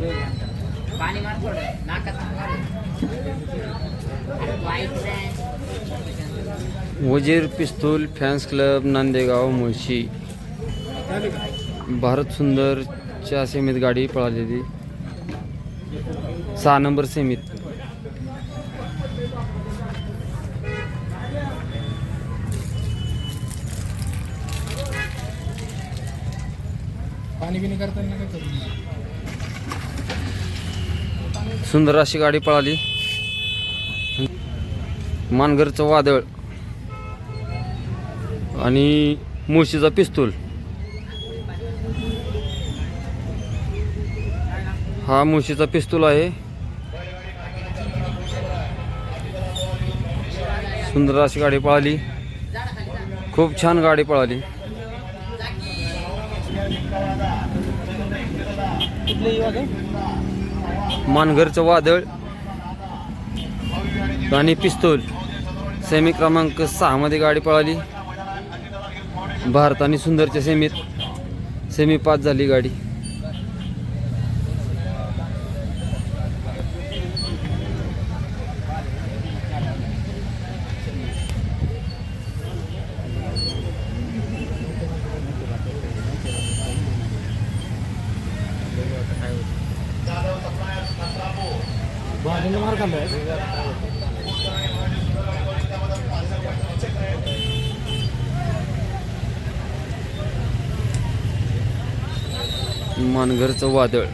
पाणी मार थोडं नाकात वजीर पिस्तूल फॅन्स क्लब नांदेगाव मुळशी. भारत सुंदरच्या सेमीत गाडी पळालेली. सहा नंबर सेमीत. पाणी बिणी करताना काय करू? सुंदर अशी गाडी पळाली. मानगरचं वादळ. आणि मुळशीचा पिस्तूल. हा मुळशीचा पिस्तूल आहे. सुंदर अशी गाडी पळाली. खूप छान गाडी पळाली. मानघरचं वादळ आणि पिस्तूल. सेमी क्रमांक सहामध्ये गाडी पळाली. भारत आणि सुंदरच्या सेमीत सेमी पास झाली गाडी. भाजीला मार खाल्लाय. मानघरचं वादळ.